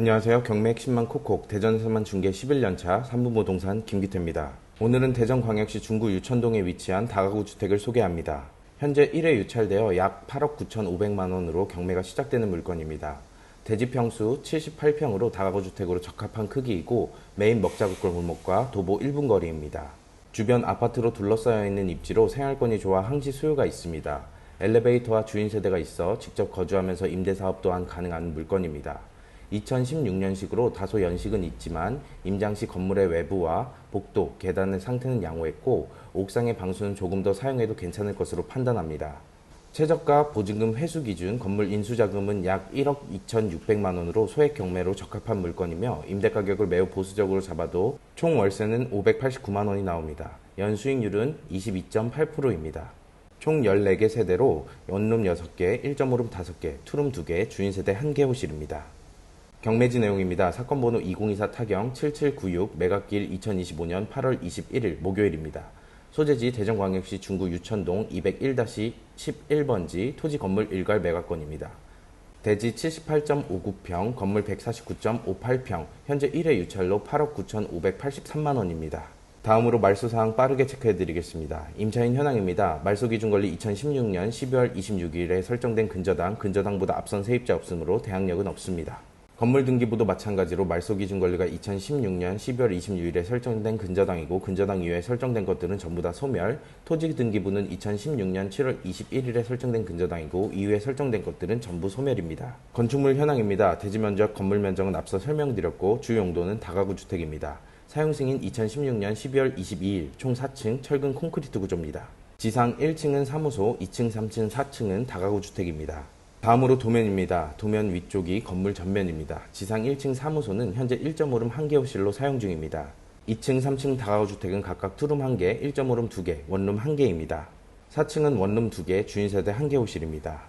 안녕하세요. 경매 핵심만 콕콕 대전에서만 중개 11년차 삼부모동산 김기태입니다. 오늘은 대전광역시 중구 유천동에 위치한 다가구 주택을 소개합니다. 현재 1회 유찰되어 약 8억 9,500만 원으로 경매가 시작되는 물건입니다. 대지 평수 78평으로 다가구 주택으로 적합한 크기이고 메인 먹자국골 골목과 도보 1분 거리입니다. 주변 아파트로 둘러싸여 있는 입지로 생활권이 좋아 항시 수요가 있습니다. 엘리베이터와 주인 세대가 있어 직접 거주하면서 임대 사업 또한 가능한 물건입니다. 2016년식으로 다소 연식은 있지만 임장 시 건물의 외부와 복도, 계단의 상태는 양호했고 옥상의 방수는 조금 더 사용해도 괜찮을 것으로 판단합니다. 최저가 보증금 회수 기준 건물 인수자금은 약 1억 2,600만 원으로 소액 경매로 적합한 물건이며 임대 가격을 매우 보수적으로 잡아도 총 월세는 589만 원이 나옵니다. 연수익률은 22.8%입니다. 총 14개 세대로 원룸 6개, 1.5룸 5개, 투룸 2개, 주인 세대 1개 호실입니다. 경매지 내용입니다. 사건 번호 2024 타경 7796 매각길 2025년 8월 21일 목요일입니다. 소재지 대전광역시 중구 유천동 201-11번지 토지 건물 일괄 매각건입니다. 대지 78.59평, 건물 149.58평, 현재 1회 유찰로 8억 9,583만 원입니다. 다음으로 말소 사항 빠르게 체크해 드리겠습니다. 임차인 현황입니다. 말소 기준 권리 2016년 12월 26일에 설정된 근저당, 근저당보다 앞선 세입자 없으므로 대항력은 없습니다. 건물 등기부도 마찬가지로 말소 기준 권리가 2016년 12월 26일에 설정된 근저당이고 근저당 이후에 설정된 것들은 전부 다 소멸, 토지 등기부는 2016년 7월 21일에 설정된 근저당이고 이후에 설정된 것들은 전부 소멸입니다. 건축물 현황입니다. 대지 면적, 건물 면적은 앞서 설명드렸고 주 용도는 다가구 주택입니다. 사용 승인 2016년 12월 22일 총 4층 철근 콘크리트 구조입니다. 지상 1층은 사무소, 2층, 3층, 4층은 다가구 주택입니다. 다음으로 도면입니다. 도면 위쪽이 건물 전면입니다. 지상 1층 사무소는 현재 1.5룸 1개 호실로 사용 중입니다. 2층, 3층 다가구 주택은 각각 투룸 1개, 1.5룸 2개, 원룸 1개입니다. 4층은 원룸 2개, 주인세대 1개 호실입니다.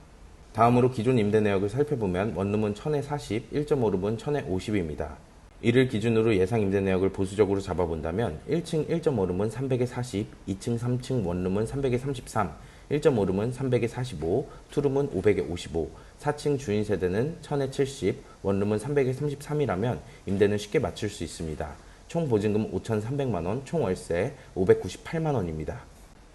다음으로 기존 임대 내역을 살펴보면 원룸은 1000에 40, 1.5룸은 1000에 50입니다. 이를 기준으로 예상 임대 내역을 보수적으로 잡아본다면 1층 1.5룸은 300에 40, 2층 3층 원룸은 300에 33, 1.5룸은 300에 45, 투룸은 500에 55, 4층 주인 세대는 1000에 70, 원룸은 300에 33이라면 임대는 쉽게 맞출 수 있습니다. 총 보증금 5,300만원, 총 월세 598만원입니다.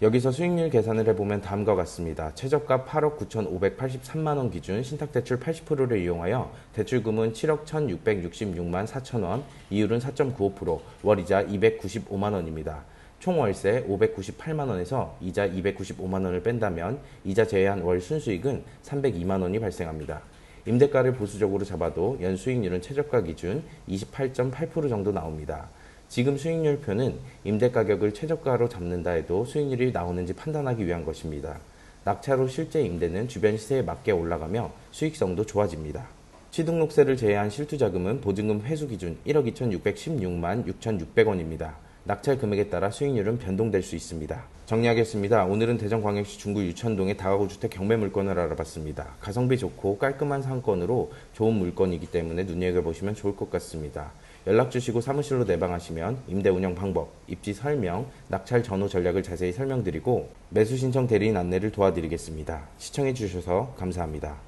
여기서 수익률 계산을 해보면 다음과 같습니다. 최저가 8억 9,583만원 기준 신탁대출 80%를 이용하여 대출금은 7억 1,666만 4천원, 이율은 4.95%, 월이자 295만원입니다. 총 월세 598만 원에서 이자 295만 원을 뺀다면 이자 제외한 월 순수익은 302만 원이 발생합니다. 임대가를 보수적으로 잡아도 연 수익률은 최저가 기준 28.8% 정도 나옵니다. 지금 수익률표는 임대 가격을 최저가로 잡는다 해도 수익률이 나오는지 판단하기 위한 것입니다. 낙차로 실제 임대는 주변 시세에 맞게 올라가며 수익성도 좋아집니다. 취등록세를 제외한 실투자금은 보증금 회수 기준 1억 2,616만 6,600원입니다. 낙찰 금액에 따라 수익률은 변동될 수 있습니다. 정리하겠습니다. 오늘은 대전광역시 중구 유천동의 다가구 주택 경매 물건을 알아봤습니다. 가성비 좋고 깔끔한 상권으로 좋은 물건이기 때문에 눈여겨보시면 좋을 것 같습니다. 연락 주시고 사무실로 내방하시면 임대 운영 방법, 입지 설명, 낙찰 전후 전략을 자세히 설명드리고 매수 신청 대리인 안내를 도와드리겠습니다. 시청해 주셔서 감사합니다.